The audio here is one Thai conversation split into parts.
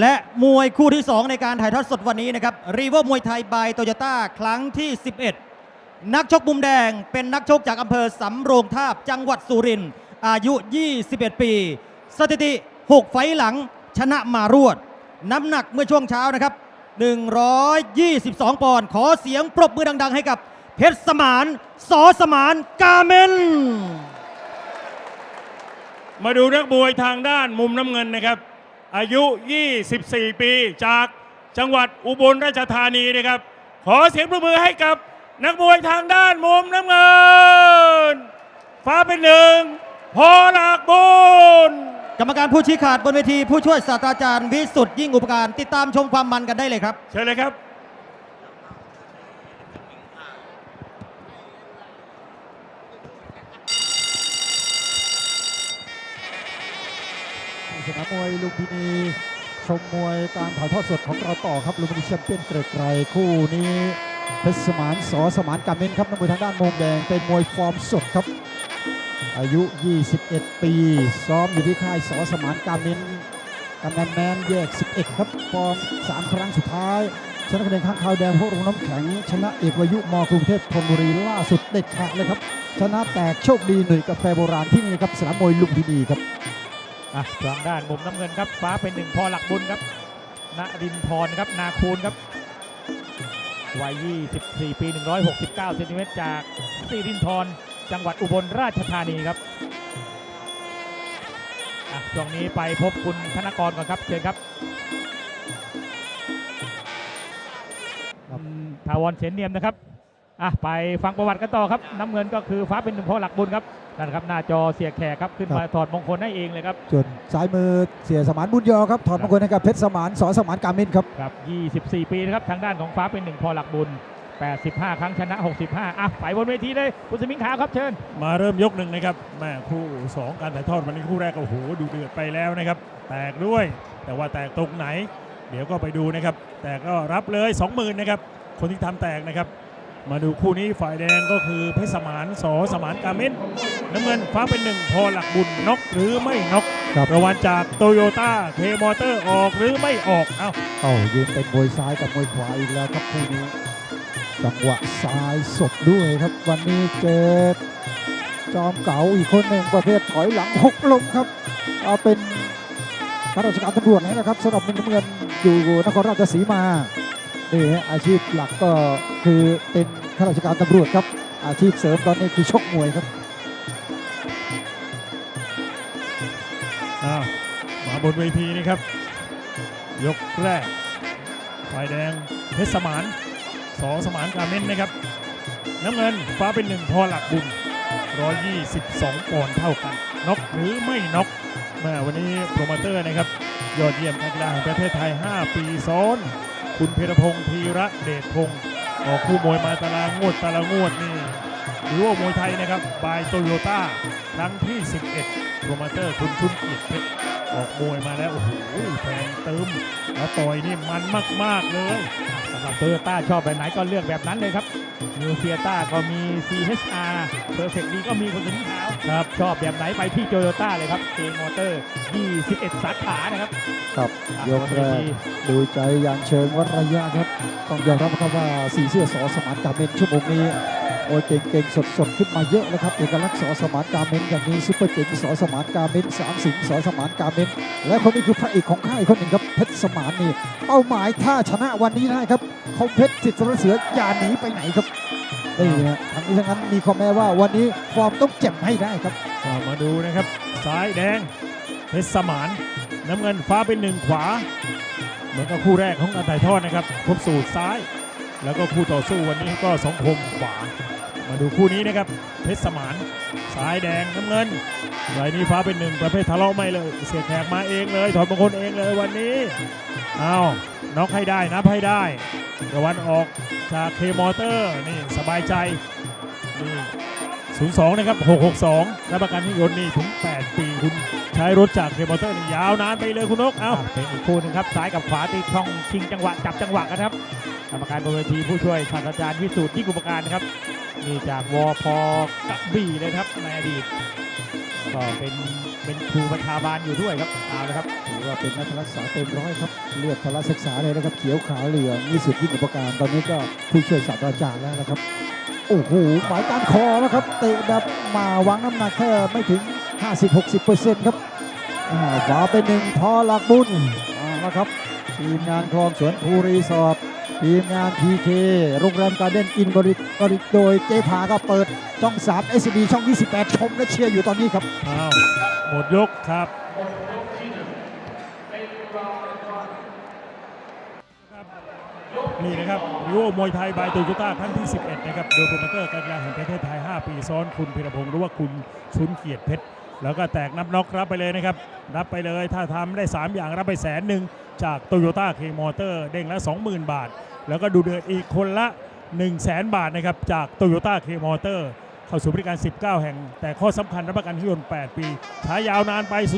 และมวยคู่ที่ 2 ในการถ่ายทอดสดวันนี้นะครับรีเวอร์มวยไทยบายโตโยต้าครั้งที่ 11 นักชกมุมแดงเป็นนักชกจากอำเภอสำโรงทาบจังหวัดสุรินทร์อายุ 21 ปี สถิติ 6 ไฟหลังชนะมารวด น้ำหนักเมื่อช่วงเช้านะครับ 122 ปอนด์ขอเสียงปรบมือดัง ๆ ให้กับเพชรสมานสอสมานกาเมน มาดูนักมวยทางด้านมุมน้ำเงินนะครับ อายุ 24 ปี จากจังหวัดอุบลราชธานีนะครับ ขอเสียงปรบมือให้กับนักมวยทางด้านมุมน้ำเงิน ฟ้าเป็นหนึ่งพอหลักบุญกรรมการผู้ชี้ขาดบนเวทีผู้ช่วยศาสตราจารย์วิสุทธ์ยิ่งอุปการติดตามชมความมันกันได้เลยครับ เชิญเลยครับ ลุมพินีชมมวยการถ่ายทอดสดของเราต่อครับลุมพินีแชมเปี้ยนเกรดไกรคู่นี้เพชรสมานสอสมานกาเมนครับนักมวยทางด้านมุมแดงเป็นมวยฟอร์มสดครับ อายุ 21 ปี ซ้อมอยู่ที่ค่ายสอสมานกาเมนกำนันแมนแยก 11 ครับฟอร์ม3ครั้งสุดท้ายชนะคะแนนข้างคาวแดงพวกโรงน้ำแข็ง ชนะเอกวายุมกรุงเทพธนบุรีล่าสุดเด็ดขาดเลยครับ ชนะแตกโชคดีหน่วยกาแฟโบราณที่นี่ครับสนามมวยลุมพินีครับ อะทางด้านมุมน้ำเงินครับฟ้าเป็นหนึ่งพอหลักบุญครับณดินทรครับนาคูนครับวัย 24 ปี 169 เซนติเมตรจากสิรินทรจังหวัดอุบลราชธานีครับอะช่วงนี้ไปพบคุณธนกรก่อนครับ เชิญครับครับอืมทาวรเฉนเนียมนะครับ อะไปฟังประวัติกันต่อครับ น้ำเงินก็คือฟ้าเป็นหนึ่งพอหลักบุญครับนั่นครับหน้าจอเสียแขกครับขึ้นมาถอดมงคลให้เองเลยครับส่วนซ้ายมือเสียสมานบุญยอครับถอดมงคลให้กับเพชรสมานสอสมานกามินครับครับ 24 ปีนะครับทางด้านของฟ้าเป็นหนึ่งพอหลักบุญ 85 ครั้งชนะ 65 อะไปบนเวทีเลยคุณสมิงขาวครับเชิญ มาเริ่มยกหนึ่งนะครับแม่คู่ 2 การถ่ายทอดวันนี้คู่แรกก็โอ้โหดูเดือดไปแล้วนะครับ แตกด้วย แต่ว่าแตกตรงไหน เดี๋ยวก็ไปดูนะครับ แต่ก็รับเลย 20,000นะครับคนที่ทำแตกนะครับ มาดูคู่นี้ฝ่ายแดงก็คือเพชรสมานสอสมานกาเม้นน้ำเงินฟ้าเป็นหนึ่งพอหลักบุญน็อกหรือไม่น็อกครับ รางวัลจากโตโยต้าเคมอเตอร์ออกหรือไม่ออกเอ้าเอ้ายืนเป็นมวยซ้ายกับมวยขวาอีกแล้วครับคู่นี้ จังหวะซ้ายสดด้วยครับ วันนี้เจอจอมเก๋าอีกคนหนึ่งประเภทถอยหลังหกลมครับ เอาเป็นข้าราชการตำรวจนะครับสำหรับมุมน้ำเงินอยู่นครราชสีมา นี่ฮะอาชีพหลักก็คือเป็นข้าราชการตำรวจครับ อาชีพเสริมตอนนี้คือชกมวยครับมาบนเวทีนี่ครับ ยกแรกฝ่ายแดงเพชรสมานสอสมานกาเม้นนะครับ น้ำเงินฟ้าเป็นหนึ่งพอหลักบุญ 122ปอนด์เท่ากันน็อกหรือไม่น็อกแม่วันนี้โปรโมเตอร์นะครับ ยอดเยี่ยมการกีฬาแห่งประเทศไทย 5 ปีซ้อน คุณเพรพงศ์ธีระเดชพงศ์ออกคู่มวยมาตารางงวดตารางงวดนี่หรือว่ามวยไทยนะครับบายโตโยต้าครั้งที่ 11โปรโมเตอร์คุณชุนเกียรติเพชรออกมวยมาแล้ว โอ้โหแทงเติมแล้วต่อยนี่มันมาก ๆ เลยสำหรับโตโยต้าชอบแบบไหนก็เลือกแบบนั้นเลยครับ นิวเซียต้าก็มี CHR Perfect D ก็มีคนสมิงขาวครับ ชอบแบบไหนไปที่โตโยต้าเลยครับเ m มอเตอร์ 21 สาขานะครับ ครับอะยกบนแรเวกทีดูใจอย่างเชิงวัดระยะครับ ต้องยอมรับครับว่าสีเสื้อสอสมานกาเมนชั่วโมงนี้ โอ้ยเก่งๆสดๆขึ้นมาเยอะเลยครับเอกลักษณ์สอสมานกาเมนอย่างนี้ซุปเปอร์เจ๋งสอสมานกาเมนสามสิงสอสมานกาเมนและคนนี้คือพระเอกของค่ายคนหนึ่งครับเพชรสมานนี่เป้าหมายถ้าชนะวันนี้ได้ครับคงเพชรสิทธิ์สรเสืออย่าหนีไปไหนครับนี่ฮะทั้งนี้ทั้งนั้นมีคอมแม้ว่าวันนี้ฟอร์มต้องเจ็บให้ได้ครับมาดูนะครับซ้ายแดงเพชรสมานน้ำเงินฟ้าเป็นหนึ่งขวา เหมือนกับคู่แรกของการถ่ายทอดนะครับพบสูตรซ้าย แล้วก็คู่ต่อสู้วันนี้ก็สองคมขวา มาดูคู่นี้นะครับเพชรสมานซ้ายแดงน้ำเงินรายนี้ฟ้าเป็นหนึ่งประเภททะเลาะไม่เลย เสียแขกมาเองเลยถอดมงคลเองเลยวันนี้เอาน็อกให้ได้นับให้ได้รางวัลออกจากเคมอเตอร์นี่สบายใจนี่02 นะครับ 662 รับประกันที่ยนต์นี่ถึง 8 ปีคุณใช้รถจากเคมอเตอร์นี่ยาวนานไปเลยคุณนก เอ้าเป็นอีกคู่หนึงครับ ซ้ายกับขวาตีช่องชิงจังหวะ จับจังหวะกันครับ กรรมการบนเวทีผู้ช่วยศาสตราจารย์วิสูตรที่กุปการนะครับ นี่จากวพกระบี่เลยครับในอดีตก็เป็นเป็นครูประชาบาลอยู่ด้วยครับเอาละครับถือว่าเป็นนักรักษาเต็มร้อยครับเลือดพละศึกษาเลยนะครับเขียวขาวเหลืองมีสุดยิ่งอุปการตอนนี้ก็ผู้ช่วยศาสตราจารย์แล้วนะครับโอ้โหหมายการคอแล้วครับเตะแบบมาวางน้ำหนักแค่ไม่ถึง 50-60%ครับอ่าขวาเป็นหนึ่งพอหลักบุญเอาละครับทีมงานคลองสวนภูรีสอร์ ทีมงานพีเคโรงแรมการเด่นอินบริบริโดยเจพาก็เปิดช่อง3 s อ d ช่อง 28 ชมและเชียร์อยู่ตอนนี้ครับ อ้าวหมดยกครับ นี่นะครับริโอมวยไทยบายโตโยต้าครั้งที่ 11 นะครับ โดยโปรโมเตอร์การกีฬาแห่งประเทศไทย 5 ปีซ้อนคุณพิรพงศ์หรือว่าคุณชุนเกียรติเพชร แล้วก็แตกนับน็อกรับไปเลยนะครับ รับไปเลย ถ้าทำได้ 3 อย่างรับไปแสนหนึ่ง จากโตโยต้าเคมอเตอร์เด้งละ 20,000 บาท แล้วก็ดูเดือดอีกคนละ 1 0 0 0 0แบาทนะครับจากโตโยต้าเคมอเตอร์เข้าสู่บริการ 19 แห่ง แต่ข้อสำคัญรับประกันที่ยนต์ 8 ปีใช้ยาวนานไป 02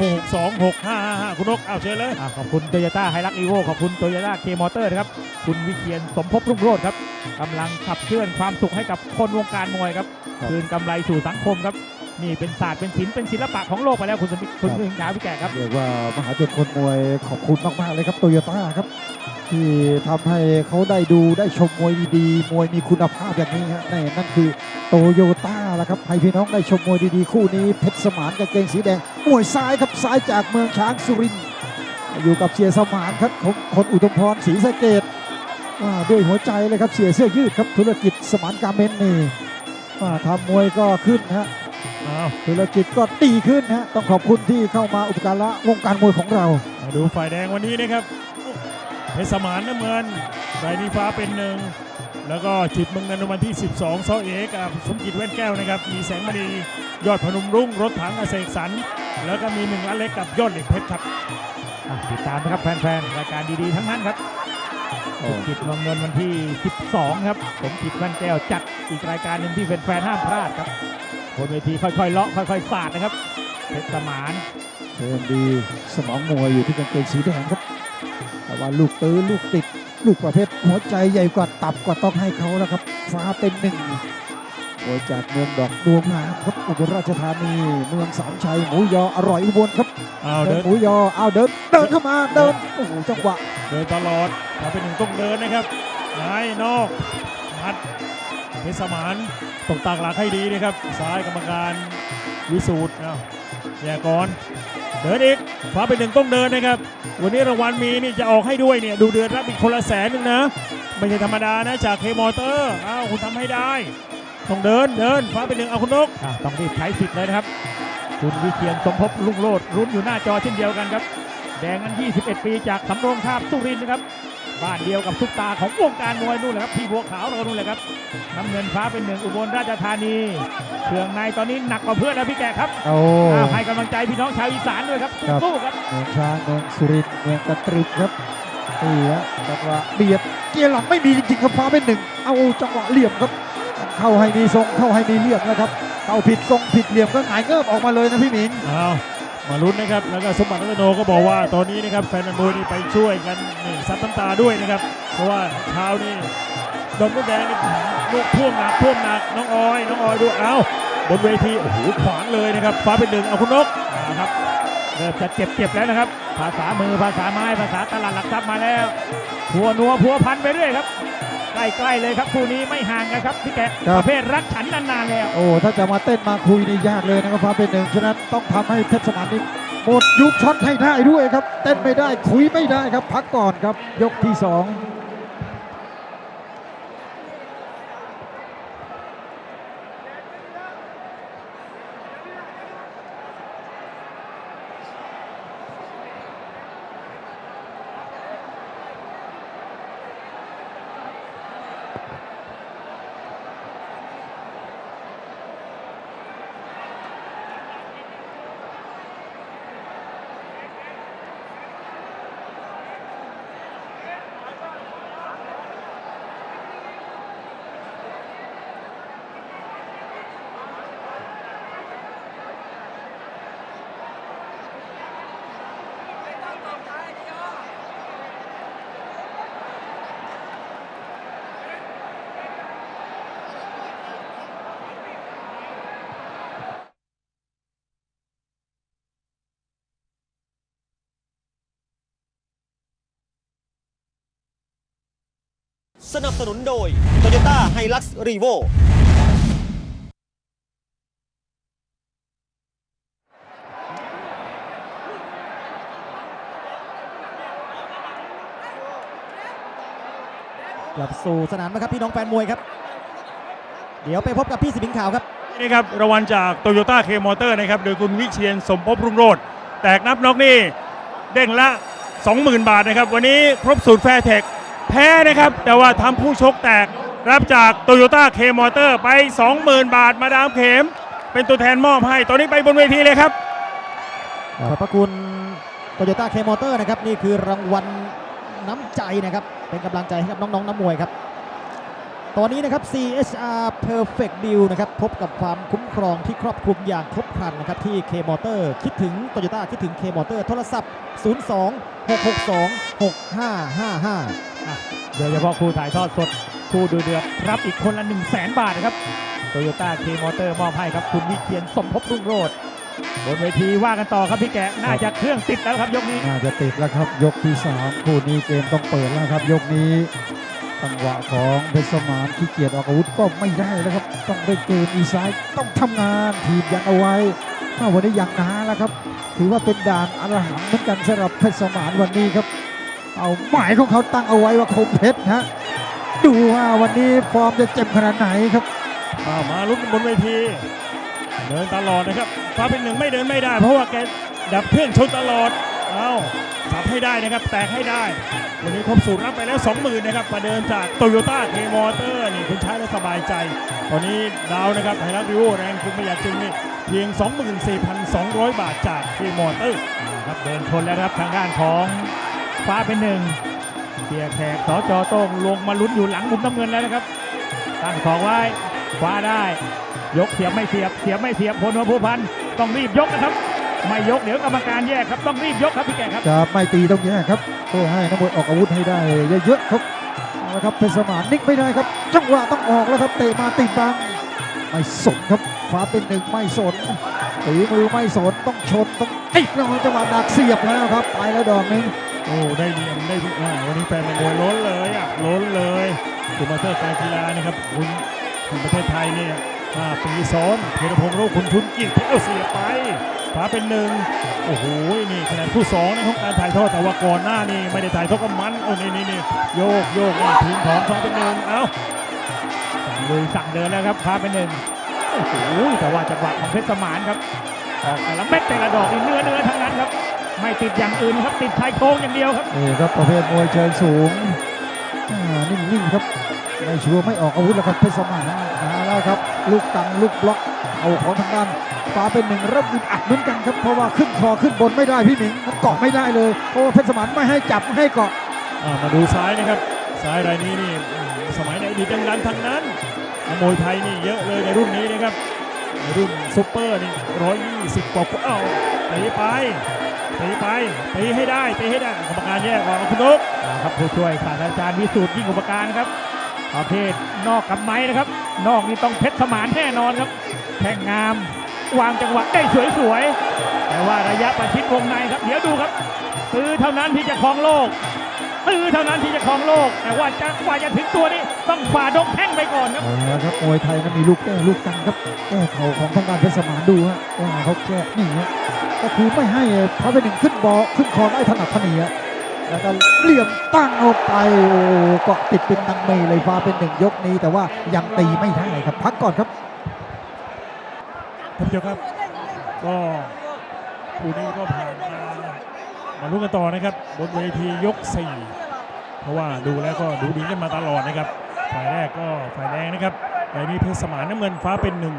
662 6555 คุณนกเอาเชิญเลย อ่าขอบคุณโตโยต้าไฮรักอีโวขอบคุณโตโยต้าเคมอเตอร์นะครับ คุณวิเชียนสมภพรุ่งโรจน์ครับกำลังขับเคลื่อนความสุขให้กับคนวงการมวยครับครับคืนกำไรสู่สังคมครับ นี่เป็นศาสตร์เป็นศิลป์เป็นศิลปะของโลกไปแล้วคุณสมิทคุณครับถึงขาวพี่แก่ครับเรียกว่ามหาชนคนมวยขอบคุณมากๆเลยครับโตโยต้าครับ ที่ทำให้เขาได้ดูได้ชมมวยดีๆมวยมีคุณภาพอย่างนี้ฮะนี่นั่นคือโตโยต้าละครับให้พี่น้องได้ชมมวยดีๆคู่นี้เพชรสมานกางเกงสีแดงมวยซ้ายครับซ้ายจากเมืองช้างสุรินทร์อยู่กับเสียสมานครับของคนอุดมพรศรีสะเกดว่าด้วยหัวใจเลยครับเสียเสื้อยืดครับธุรกิจสมานการเมนนี่ว่าทำมวยก็ขึ้นฮะ อ้าวธุรกิจก็ดีขึ้นฮะต้องขอบคุณที่เข้ามาอุปการะวงการมวยของเรา มาดูฝ่ายแดงวันนี้นะครับเพชรสมานน้ำเงินไรนีฟ้าเป็นหนึ่งแล้วก็จิตเมืองนันวันที่ 12ซอเอกกับสมจิตแว่นแก้วนะครับ มีแสงมณียอดพนมรุ่งรถถังอเสกสรรแล้วก็มีหนึ่งล้านเล็กกับยอดเหล็กเพชรครับอะติดตามนะครับแฟนๆรายการดีๆทั้งนั้นครับผมจิตเมืองนนท์วันที่ 12 ครับผมจิตแว่นแก้วจัดอีกรายการหนึ่งที่แฟนๆห้ามพลาดครับบ นเวทีค่อยๆเลาะค่อยๆสาดนะครับเพชรสมานเชิญดีสมองมวยอยู่ที่กางเกงสีแดงครับ แต่ว่าลูกตื้อลูกติดลูกประเภทหัวใจใหญ่กว่าตับก็ต้องให้เขาแล้วครับ ฟ้าเป็นหนึ่งโดยจากเมืองดอกดวงมาครับอุบลราชธานี เมืองสามชัยหมูยออร่อยอุบลครับอ้าวเดิเดินนหมูยอเอาเดินเดินเข้ามาเดินโอ้โหจังหวะเดินตลอดถ้าเป็นหนึ่งต้องเดินนะครับนายนอกมัดเพชรสมาน ตกตากหลักให้ดีนะครับซ้ายกรรมการวิสูตรอ้าแย่ก่อนเดินอีกฟ้าเป็นหนึ่งต้องเดินนะครับ วันนี้รางวัลมีนี่จะออกให้ด้วยเนี่ยดูเดือนรับอีกคนละแสนนึงนะไม่ใช่ธรรมดานะจากเคมอเตอร์อ้าวคุณทำให้ได้ต้องเดินเดินฟ้าเป็นหนึ่งเอาคุณนกต้องรีบใช้สิทธิ์เลยนะครับ คุณวิเชียนสมภพลุงโลดรุ้นอยู่หน้าจอเช่นเดียวกันครับ แดงนั้น 21 ปีจากสำโรงทาบสุรินทร์นะครับ บ้านเดียวกับซุปตาของวงการมวยนู่นแหละครับพี่บัวขาวเรานู่นแหละครับน้ำเงินฟ้าเป็นหนึ่งอุบลราชธานีเครื่องในตอนนี้หนักกว่าเพื่อนแล้วพี่แกครับโอ้อ้าวให้กำลังใจพี่น้องชาวอีสานด้วยครับครับสู้ครับเมืองช้างเมืองสุรินทร์เมืองตะตรึกครับนี่ฮะจังหวะเบียดเกียร์หลังไม่มีจริงๆครับฟ้าเป็นหนึ่งเอาจังหวะเหลี่ยมครับเข้าให้มีทรงเข้าให้มีเหลี่ยมนะครับเข้าผิดทรงผิดเหลี่ยมก็หงายเงิบออกมาเลยนะพี่หมิงอ้าว มาลุ้นนะครับ แล้วก็สมบัติรัตโนก็บอกว่าตอนนี้นะครับแฟนมวยนี่ไปช่วยกันนี่ซับน้ำตาด้วยนะครับ เพราะว่าเช้านี่ดมลูกแดงนี่ลูกท่วมหนักท่วมหนักน้องออยน้องออยดูเอ้าบนเวทีโอ้โหขวางเลยนะครับฟ้าเป็นหนึ่งเอาคุณนกเอาครับเริ่มจะเจ็บเจ็บแล้วนะครับ ภาษามือภาษาไม้ภาษาตลาดหลักทรัพย์มาแล้วพัวนัวพัวพันไปเรื่อยครับ ใกล้ๆเลยครับคู่นี้ไม่ห่างกันครับพี่แกะครับ ประเภทรักฉันนานๆแล้ว โอ้ถ้าจะมาเต้นมาคุยนี่ยากเลยนะครับฟ้าเป็นหนึ่งฉะนั้นต้องทำให้เพชรสมานนี่หมดยุคช็อตให้ได้ด้วยครับ เต้นไม่ได้คุยไม่ได้ครับ พักก่อนครับยกที่สอง สนับสนุนโดย Toyota Hilux Revo กลับสู่สนามนะครับพี่น้องแฟนมวยครับ เดี๋ยวไปพบกับพี่สิบิงขาวครับ นี่ครับรางวัลจากโตโยต้าเคมอเตอร์นะครับ โดยคุณวิเชียนสมภพรุ่งโรจน์แตกนับนอกนี่เด้งละ 20,000 บาทนะครับ วันนี้ครบสูตรแฟร์เทค แพ้นะครับ แต่ว่าทำผู้ชกแตกรับจากโตโยต้าเคมอเตอร์ไป 20,000 บาทมาดามเข็ม เป็นตัวแทนมอบให้ ตอนนี้ไปบนเวทีเลยครับขอบพระคุณโตโยต้าเคมอเตอร์นะครับ นี่คือรางวัลน้ำใจนะครับ เป็นกำลังใจให้กับน้องๆน้ำมวยครับ ตอนนี้นะครับ CHR Perfect Deal นะครับ พบกับความคุ้มครองที่ครอบคลุมอย่างครบครันนะครับ ที่ K Motor คิดถึง Toyota คิดถึง K Motor โทรศัพท์ 02 662 6555 โดยเฉพาะคู่ถ่ายทอดสดคู่ดูเดือดรับอีกคนละ 1 0 0 0 0แบาทนะครับโตโยต้าเคมอเตอร์มอบให้ครับ คุณวิเชียนสมภพรุ่งโรจน์บนเวทีว่ากันต่อครับพี่แกะน่าจะเครื่องติดแล้วครับยกนี้ น่าจะติดแล้วครับยกที่3คู่นี้เกมต้องเปิดแล้วครับยกนี้ จังหวะของเพชรสมานขี้เกียจออกอาวุธก็ไม่ได้แล้วครับ ต้องเล่นเกมอีซ้ายต้องทำงานทีมยันเอาไว้ถ้าวันนี้ยังนาแล้วครับ ถือว่าเป็นด่านอรหันต์เหมือนกันสำหรับเพชรสมานวันนี้ครับ เอาหมายของเขาตั้งเอาไว้ว่าคมเพชรฮะดูว่าวันนี้ฟอร์มจะเจ็บขนาดไหนครับอ้ามาลุ้นบนเวที เดินตลอดนะครับฟ้าเป็นหนึ่งไม่เดินไม่ได้ เพราะว่าแกดับเครื่องชนตลอดเอาสับให้ได้นะครับ แตกให้ได้ วันนี้ครบสูตรรับไปแล้ว 20,000นะครับมาเดินจากโตโยต้าเคมอเตอร์นี่คุณใช้แล้วสบายใจ ตอนนี้ดาวนะครับไฮรักวิวแรงคุณไม่อยากจริงนี่เพียง 24,200 บาทจากเคมอเตอร์ครับเดินชนแล้วครับทางด้านของฟ้าเป็นหนึ่งเสียแขกสจโต้งลงมาลุ้นอยู่หลังมุมน้ำเงินแล้วนะครับตั้งของไว้คว้าได้ ยกเสียบไม่เสียบเสียบไม่เสียบพลวัผู้พันต้องรีบยกนะครับ ไม่ยกเดี๋ยวกรรมการแยกครับต้องรีบยกครับพี่แกครับจะไม่ตีตรงนี้ครับเพื่อให้นักมวยออกอาวุธให้ได้เยอะๆครับเอาละครับเพชรสมานนิ่งไม่ได้ครับ จังหวะต้องออกแล้วครับเตะมาติดบังไม่สนครับฟ้าเป็นหนึ่งไม่สนตีมือไม่สนต้องชนต้องติดแล้วจังหวะดักเสียบแล้วครับไปแล้วดอกหนึงโอ้ได้เรียนได้อ่าวันนี้แฟนมวยล้นเลยอะล้นเลยคุณมาเตอร์การกีฬานะครับคุณคุณประเทศไทยเนี่ยห้าปีซ้อนเทรพงศ์โรคคุณชุนกิจเอาเสียไป ฟ้าเป็นหนึ่งโอ้โหนี่คะแนนคู่สองในของการถ่ายทอดแต่ว่าก่อนหน้านี่ไม่ได้ถ่ายทอดก็มันโอ้นี่นี่นี่โยกโยกนี่ทีมของฟ้าเป็นหนึ่งเอ้าลุยสั่งเดินแล้วครับฟ้าเป็นหนึ่งโอ้โหแต่ว่าจังหวะของเพชรสมานครับออกแต่ละเม็ดแต่ละดอกเนื้อเนื้อทั้งนั้นครับไม่ติดอย่างอื่นครับติดชายโครงอย่างเดียวครับนี่ครับประเภทมวยเชิงสูงอ่านิ่งๆครับไม่ชัวร์ไม่ออกอาวุธแล้วครับเพชรสมานมาแล้วครับ ลูกตังลูกบล็อกเอาของทางด้าน ฟ้าเป็นหนึ่งเริ่มอึดอัดเหมือนกันครับเพราะว่าขึ้นคอขึ้นบนไม่ได้พี่หมิงมันเกาะไม่ได้เลยเพราะว่าเพชรสมานไม่ให้จับไม่ให้เกาะอ่ามาดูซ้ายนะครับซ้ายรายนี้นี่อืมสมัยในอดีตดังๆทั้งนั้นนักมวยไทยนี่เยอะเลยในรุ่นนี้นะครับในรุ่นซุปเปอร์นี่ร้อยยี่สิบกว่าเอ้าตีไปตีไปตีให้ได้ตีให้ได้กรรมการแยกออกคุณนุ๊กเอาครับผู้ช่วยศาสตราจารย์วิสูตรยิ่งอุปการครับประเภทนอกกับไม้นะครับ นอกนี่ต้องเพชรสมานแน่นอนครับแข่งงาม วางจังหวะได้สวยๆ แต่ว่าระยะประชิดวงในครับ เดี๋ยวดูครับตือเท่านั้นที่จะครองโลกตือเท่านั้นที่จะครองโลก แต่ว่าจะกว่าจะถึงตัวนี้ต้องฝ่าดงแท่งไปก่อนครับเอาละครับมวยไทยนั้นมีลูกแก้ลูกกันครับแก้เข่าของทางด้านเพชรสมานดูฮะว่าเขาแก้นี่ฮะก็คือไม่ให้พระเป็นหนึ่งขึ้นบอขึ้นคอได้ถนัดถนีฮะแล้วก็เหลี่ยมตั้งเอาไปโอ้เกาะติดเป็นตังเมเลยฟ้าเป็นหนึ่งยกนี้ แต่ว่ายังตีไม่ได้ครับพักก่อนครับ ท่านผู้ชมครับ ก็คู่นี้ก็ผ่านมามาลุ้นกันต่อนะครับ บนเวทียก 4 เพราะว่าดูแล้วก็ดูดีกันมาตลอดนะครับ ฝ่ายแรกก็ฝ่ายแดงนะครับฝ่ายนี้เพชรสมานน้ำเงินฟ้าเป็นหนึ่ง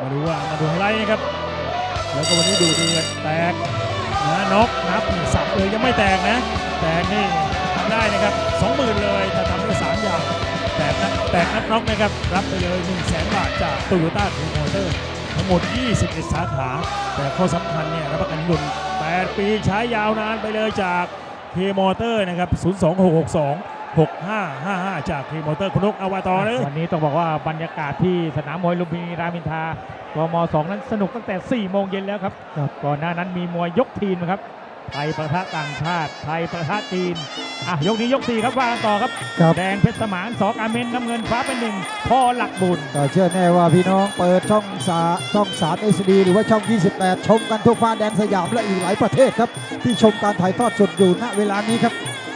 มาดูว่ามาดูไฮไลท์นะครับ แล้วก็วันนี้ดูเดือดแตกนะน็อกนับสับเลยยังไม่แตกนะ แตกนี่ทำได้นะครับ20,000เลยถ้าทำได้สามอย่างแตกนะแตกนับน็อกนะครับ รับไปเลย1 0 0 0 0แสนบาทจากโตโยต้าทูมอเตอร์ ทั้งหมด 21 สาขา แต่ข้อสำคัญเนี่ยรับประกันยนต์8ปีใช้ยาวนานไปเลยจากเคมอเตอร์นะครับ 02662 6555 จากเคมอเตอร์คุณนกเอาวาตอเลยวันนี้ต้องบอกว่าบรรยากาศที่สนามมวยลุมพินีรามอินทรากม2นั้นสนุกตั้งแต่ 4 โมงเย็นแล้วครับครับก่อนหน้านั้นมีมวยยกทีมนะครับ ไทยประทะต่างชาติ ไทยประทะจีน อะ ยกนี้ยกสี่ครับว่ากันต่อครับ ครับ แดงเพชรสมานสอกอาเมนน้ำเงินฟ้าเป็นหนึ่งพ่อหลักบุญ ก็เชื่อแน่ว่าพี่น้องเปิดช่องสาช่อง3 SD หรือว่าช่อง 28 ชมกันทั่วฟ้าแดนสยามและอีกหลายประเทศครับ ที่ชมการถ่ายทอดสดอยู่ณเวลานี้ครับ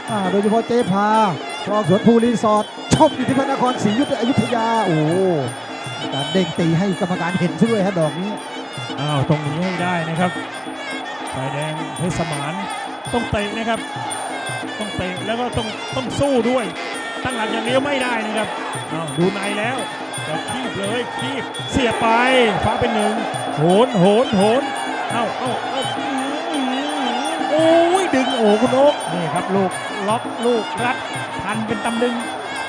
อ่าโดยเฉพาะเจ๊พาคลองสวนภูรีสอร์ทชมอยู่ที่พระนครศรีอยุธยาโอ้โหการเด้งตีให้กรรมการเห็นซะด้วยฮะดอกนี้ อ้าว ตรงนี้ให้ได้นะครับ ฝ่ายแดงเพชรสมานต้องเตะนะครับ ต้องเตะแล้วก็ต้องต้องสู้ด้วย ตั้งหลักอย่างเดียวไม่ได้นะครับอ้าวดูในแล้วก็คีบเลยคีบเสียไปฟ้าเป็นหนึ่งโหนโหนโหนเอ้าเอ้าเอ้าโอ้ยดึงโอ้คุณโอ๊กนี่ครับลูกล็อกลูกรัดพันเป็นตำลึง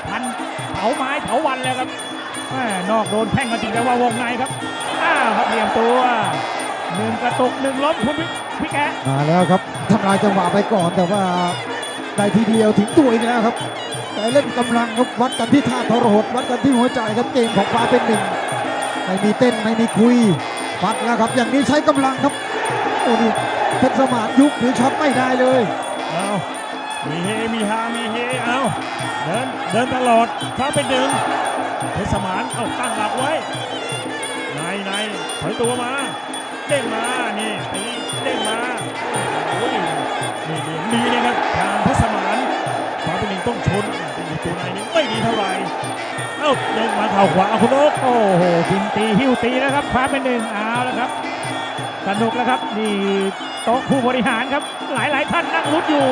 พันเผาไม้เผาวันแล้วครับแม่นอกโดนแข้งก็จริงแต่ว่าวงในครับอ้าวครับเหลี่ยมตัว หนึ่งกระตุกหนึ่งล้มคุณพี่พี่แกะมาแล้วครับทำลายจังหวะไปก่อนแต่ว่าได้ทีเดียวถึงตัวอีกแล้วครับ แต่เล่นกำลังครับวัดกันที่ท่าทรหดวัดกันที่หัวใจครับเกมของฟ้าเป็นหนึ่งไม่มีเต้นไม่มีคุยฟัดแล้วครับ อย่างนี้ใช้กำลังครับโอ้นี่เพชรสมานยุบหรือช็อตไม่ได้เลยเอามีเฮมีฮามีเฮเอาเดินเดินตลอดฟ้าเป็นหนึ่งเพชรสมานเอาตั้งหลักไว้ในในถอยตัวมา เด้งมานี่ตีเด้งมาโอ้ยนี่เหลี่ยมดีนะครับทางพชรสมานฟ้าเป็นหนึ่งต้องชนตัวในนี่ไม่ดีเท่าไหร่เอ้าเด้งมาเข่าขวาอาคุณโอ๊กโอ้โหบินตีหิ้วตีแล้วครับฟ้าเป็นหนึ่งเอาแล้วครับสนุกแล้วครับนี่โต๊ะผู้บริหารครับ หลายๆท่านนั่งรุดอยู่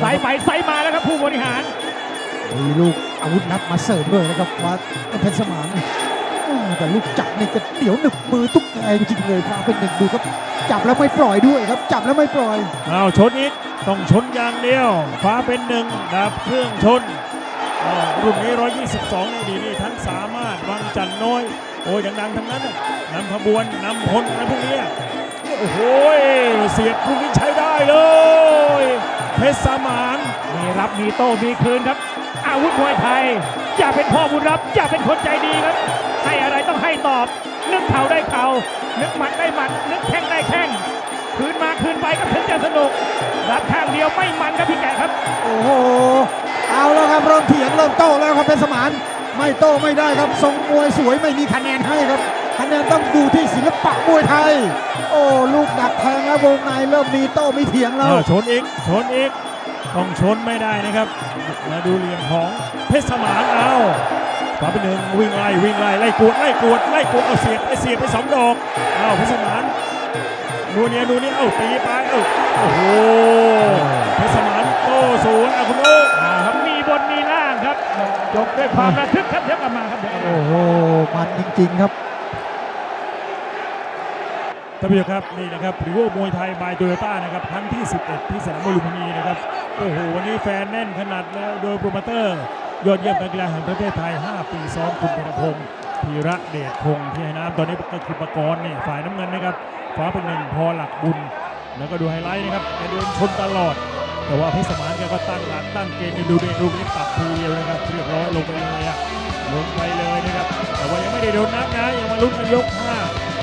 ใส่ไปใส่มาแล้วครับผู้บริหารมีลูกอาวุธนับมาเสริมด้วยนะครับว่าเพชรสมาน แต่ลูกจับนี่ก็เดี๋ยวหนึบมือตุ๊กแกจริงๆเลยฟ้าเป็นหนึ่งดูครับ จับแล้วไม่ปล่อยด้วยครับ จับแล้วไม่ปล่อยเอาชนอีกต้องชนอย่างเดียว ฟ้าเป็นหนึ่งดับเครื่องชนอ้าวรุ่นนี้ 122ในดีนี่ทั้งสามารถวังจันทร์น้อย โอ้ยดังๆ ทั้งนั้นน่ะนำขบวนนำพลอะไรพวกเนี้ยโอ้โหเสียบลูกนี้ใช้ได้เลยเพชรสมานมีรับมีโต้มีคืนครับ อาวุธมวยไทย อย่าเป็นพ่อบุญรับ อย่าเป็นคนใจดีครับ ให้อะไรต้องให้ตอบ นึกเข่าได้เข่านึกหมัดได้หมัด นึกแข้งได้แข้งคืนมาคืนไปก็ถึงจะสนุก รับข้างเดียวไม่มันครับพี่แกะครับ โอ้โห เอาแล้วครับเริ่มเถียงเริ่มโต้แล้วครับเพชรสมาน ไม่โต้ไม่ได้ครับทรงมวยสวยไม่มีคะแนนให้ครับ คะแนนต้องดูที่ศิลปะมวยไทย โอ้ลูกดักแทงแล้ววงในเริ่มมีโต้มีเถียงแล้วอ้าวชนอีกชนอีกต้องชนไม่ได้นะครับ มาดูเหลี่ยมของเพชรสมานเอา ฟ้าเป็นหนึ่งวิ่งไล่วิ่งไล่ไล่กวดไล่กวดไล่กวดเอาเสียบไอ้เสียบไปสองดอกเอาเพชรสมานนูเนียนูเนียเอาตีไปเอาโอ้โหเพชรสมานโต้สวนเอาคุณโอ้อ่าครับมีบนมีล่างครับจบด้วยความระทึกครับเดี๋ยวกลับมาครับเดี๋ยวกลับมาโอ้โหมันจริงๆครับท่านผู้ชมครับนี่นะครับริโวมวยไทยบายโตโยต้านะครับครั้งที่ 11 ที่สนามมวยลุมพินีนะครับโอ้โหวันนี้แฟนแน่นขนาดเลยโดยโปรโมเตอร์ ยอดเยี่ยมการกีฬาแห่งประเทศไทย 5 ปีซ้อมคุณธีรพงศ์ธีระเดชพงศ์ที่ให้น้ำตอนนี้ก็คือประกรณ์นี่ฝ่ายน้ำเงินนะครับฟ้าเป็นหนึ่งพอหลักบุญ แล้วก็ดูไฮไลท์นะครับแกเดินชนตลอด แต่ว่าเพชรสมานแกก็ตั้งหลักตั้งเกมดูเดนดูปนี้ตัดทีเดียวนะครับเรียบร้อยลงไปเลยอะลงไปเลยนะครับ แต่ว่ายังไม่ได้โดนนับนะยังมาลุ้นกันยกห้า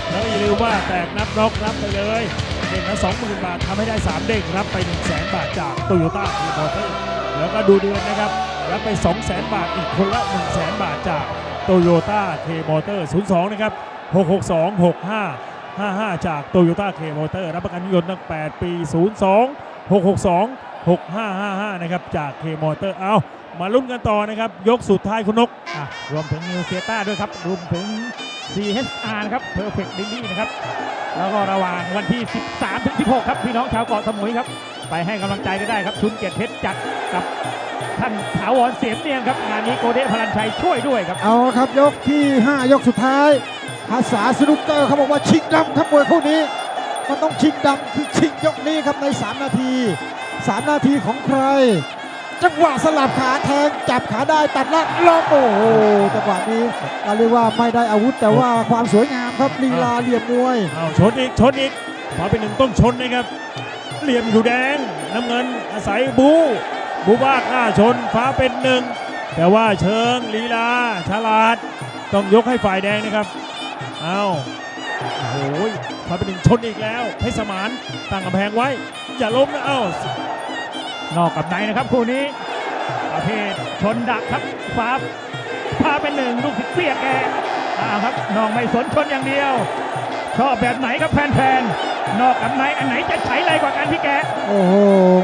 แล้วอย่าลืมว่าแตกนับน็อกรับไปเลยเด้งละ20,000บาททำให้ได้ 3 เด้งรับไป1 0 0 0 0 0บาทจากโตโยต้าทีมอเตอร์แล้วก็ดูเดือนนะครับ รับไป 200,000 บาท อีกคนละ 1 0 0 0 0 0 บาทจากโตโยต้าเคมอเตอร์02 นะครับ 662 65 55 จากโตโยต้าเคมอเตอร์รับประกันยนต์ตั้ง 8 ปี 02 662 6555 นะครับ จากเคมอเตอร์เอามาลุ้นกันต่อนะครับ ยกสุดท้ายคุณนกรวมถึงนิวเซต้าด้วยครับ รวมถึง CHR นะครับ Perfect Daily นะครับ แล้วก็ระหว่างวันที่ 13 ถึง 16 ครับ พี่น้องชาวเกาะสมุยครับ ไปให้กำลังใจก็ได้ครับ ชุนเกียรติเพชรจัดกับท่านถาวรเสียมเนียงครับ งานนี้โกเดพลันชัยช่วยด้วยครับ เอาครับยกที่ 5 ยกสุดท้าย ภาษาสนุกเกอร์เขาบอกว่าชิงดำครับมวยคู่นี้ มันต้องชิงดำคือชิงยกนี้ครับใน 3 นาที 3 นาทีของใคร จังหวะสลับขาแทงจับขาได้ตัดล่างล็อกโอ้โหจังหวะนี้เราเรียกว่าไม่ได้อาวุธแต่ว่าความสวยงามครับลีลาเหลี่ยมมวยเอาชนอีกชนอีกขอเป็นหนึ่งต้องชนนะครับเหลี่ยมอยู่แดงน้ำเงินอาศัยบูบูบ้ากล้าชนฟ้าเป็นหนึ่งแต่ว่าเชิงลีลาฉลาด ต้องยกให้ฝ่ายแดงนะครับเอาโอ้โหฟ้าเป็นหนึ่งชนอีกแล้วเพชรสมานตั้งกำแพงไว้อย่าล้มนะเอ้า นอกกับในนะครับคู่นี้ ประเภทชนดักครับฟ้าพาเป็นหนึ่งลูกศิษย์เปียกแกอ้าวครับน้องไม่สนชนอย่างเดียว ชอบแบบไหนครับแฟนๆนอกกับในอันไหนจะใช้ไรกว่ากันพี่แกโอ้โห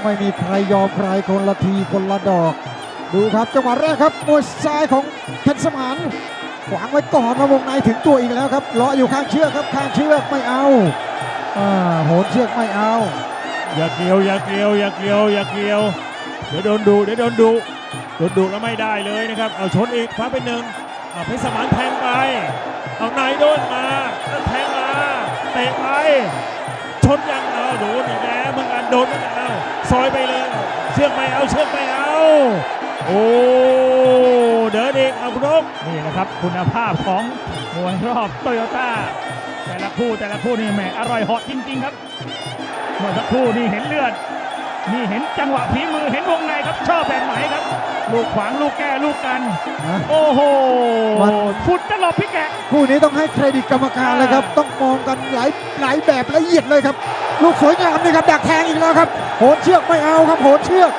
ไม่มีใครยอมใครคนละทีคนละดอก ดูครับจังหวะแรกครับมวยซ้ายของเพชรสมานขวางไว้ก่อนมาวงในถึงตัวอีกแล้วครับเลาะอยู่ข้างเชือกครับข้างเชือกไม่เอาอ่าโหนเชือกไม่เอา อย่าเกี่ยวอย่าเกี่ยวอย่าเกี่ยวอย่าเกี่ยว เดี๋ยวโดนดูเดี๋ยวโดนดูโดนดูแล้วไม่ได้เลยนะครับ เอาชนอีกฟ้าเป็นหนึ่งเอาเพชรสมานแทงไป เอานายโดนมาแล้วแทงมาเตะไปชนยังเอาโดนอีกแล้วเหมือนกันโดนมือนกันเอาซอยไปเลยเชือกไม่เอาเชือกไม่เอาโอ้เดินอีกเอาคุณนกนี่นะครับคุณภาพของมวยรอบโตโยต้าแต่ละคู่แต่ละคู่นี่แหมอร่อยหาะจริง ๆ ครับ เมื่อสักครู่นี่เห็นเลือดนี่เห็นจังหวะฝีมือเห็นวงในครับชอบแบบไหนครับ ลูกขวางลูกแก้ลูกกัน นะโอ้โหมัน ฟุตตลบพี่แกะ คู่นี้ต้องให้เครดิตกรรมการเลยครับ ต้องมองกันหลายหลายแบบละเอียดเลยครับ ลูกสวยงามนี่ครับดักแทงอีกแล้วครับ โหนเชือกไม่เอาครับ โหนเชือก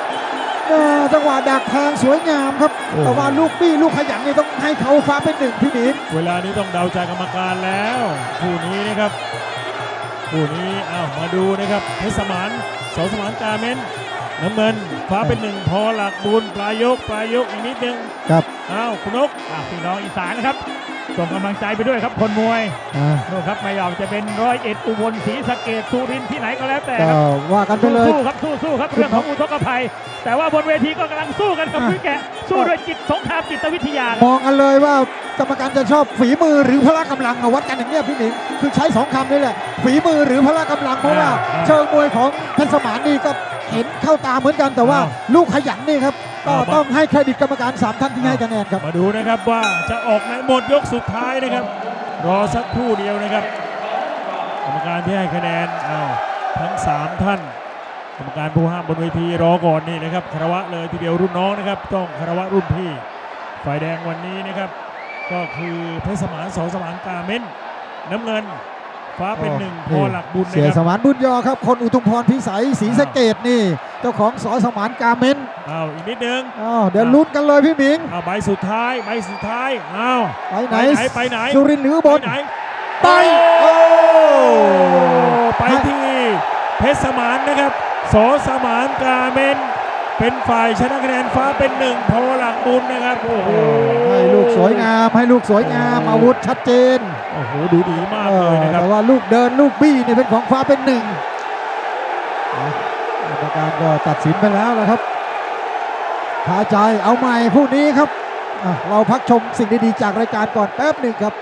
อ่าจังหวะดักแทงสวยงามครับโอ้โหแต่ว่าลูกบี้ลูกขยันนี่ต้องให้เขาฟ้าเป็นหนึ่งพี่หนิงเวลานี้ต้องเดาใจกรรมการแล้ว คู่นี้นะครับ คู่นี้อ้าวมาดูนะครับเพชรสมานสอสมานกาเมนน้ำเงินฟ้าเป็นหนึ่งพอหลักบุญปลายยกปลายยกอีกนิดนึงครับอ้าวคุณนกอะพี่น้องอีสานนะครับส่งกำลังใจไปด้วยครับคนมวยอ่านู่นครับไม่ยอมจะเป็นร้อยเอ็ดอุบลศรีสะเกดสุรินทร์ที่ไหนก็แล้วแต่ก็ครับว่ากันไปเลยสู้ๆครับสู้ๆครับเรื่องของอุทกภัย แต่ว่าบนเวทีก็กำลังสู้กันกับอะพี่แกะ สู้ด้วยจิตสงครามจิตวิทยาครับมองกันเลยว่ากรรมการจะชอบฝีมือหรือพละกำลังเอาวัดกันอย่างเนี้ยพี่หนิงคือใช้สองคำนี่แหละ ฝีมือหรือพละกำลังเพราะว่าอ่าเชิงมวยของเพชรสมานนี่ก็เห็นเข้าตาเหมือนกันแต่ว่าอ้าวลูกขยันนี่ครับก็อ้าวต้องให้เครดิตกรรมการสามท่านที่ให้คะแนนครับมาดูนะครับว่าจะออกในหมดยกสุดท้ายนะครับ รอสักครู่เดียวนะครับ กรรมการที่ให้คะแนนอ้าวทั้ง 3 ท่านก รรมการผู้ห้ามบนเวทีรอก่อนนี่นะครับคารวะเลยทีเดียวรุ่นน้องนะครับ ต้องคารวะรุ่นพี่ฝ่ายแดงวันนี้นะครับ ก็คือเพชรสมานสอสมานกาเม้นน้ำเงินฟ้าเป็นหนึ่งพอหลักบุญนะเสียคสรับมานบุญยอครับ คนอุทุมพรพิสัยศรีสะเกดนี่ เจ้าของสอสมานกาเมนอ้าวอีกนิดนึงอ้าวเดี๋ยวลุ้นกันเลยพี่หมิงอ้าวใบสุดท้ายใบสุดท้ายอ้าวไปไหนไปไหนไปไหนสุรินทร์หรืออุบไปนไหนไปโอ้ไปที่เพชรสมานนะครับ สอสมานกาเมน เป็นฝ่ายชนะคะแนนฟ้าเป็นหนึ่งพอหลักบุญนะครับโอ้โหให้ลูกสวยงามให้ลูกสวยงามอาวุธชัดเจนโอ้โหดูดีมากเอเลอยนะครับแต่ว่าลูกเดินลูกบี้นี่เป็นของฟ้าเป็นหนึ่งกรรมการก็ตัดสินไปแล้วนะครับคาใจเอาใหม่คู่นี้ครับอะเราพักชมสิ่งดีๆจากรายการก่อนแป๊บหนึ่งครับ